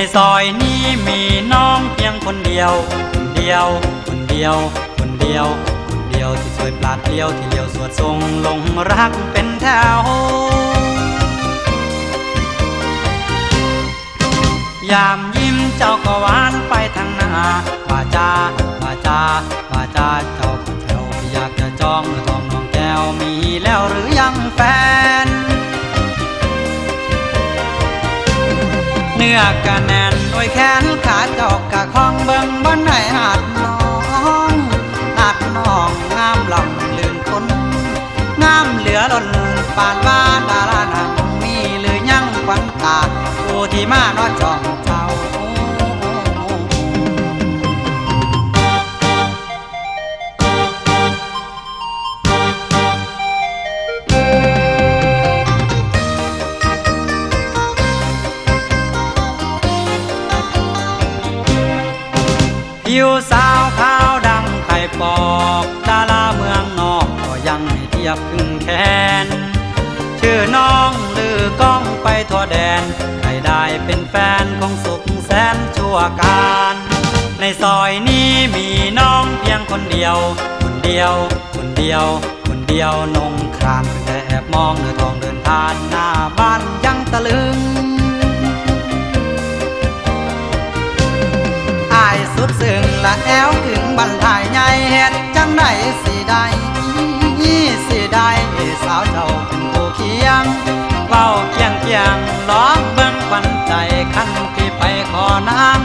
ในซอยนี้มีน้องเพียงคนเดียว คนเดียว คนเดียว คนเดียว คนเดียวที่สวยปราดเปรียวที่เลี้ยวสวดทรงลงรักเป็นแถว ยามยิ้มเจ้าก็หวานไปทางหน้าว่าจาว่าจาว่าจาเจ้าก็แถวอยากจะจองทองน้องแก้วมีแล้วหรือยังแฟน เนื้อกะแน่นโดยแขนขาเจอกกะคองเบิ่งบนไหนหาดน้องหาดน้องงามลำลื่นคนงามเหลือล้นปานว่าดาราหนังมีหรือยังควันตาผู้ที่มานอจอง ผิวสาวขาวดังไข่ปอกดาราเมืองนอกก็ยังให้เทียบครึ่งแขน ชื่อน้องลือกล้องไปทั่วแดน ใครได้เป็นแฟนคงสุขแสนชั่วการ ในซอยนี้มีน้องเพียงคนเดียว คนเดียว คนเดียว คนเดียวนงครามแต่แอบมองเนื้อทองเดินผ่านหน้าบ้านยังตะลึง ละแอวถึงบรรทายใหญ่เฮ็ดจังไดสิได้สิได้สาวเจ้าเป็นผู้เคียงเว้าเคียงเคียงร้องเบิ่งขวันใจคันที่ไปขอนาง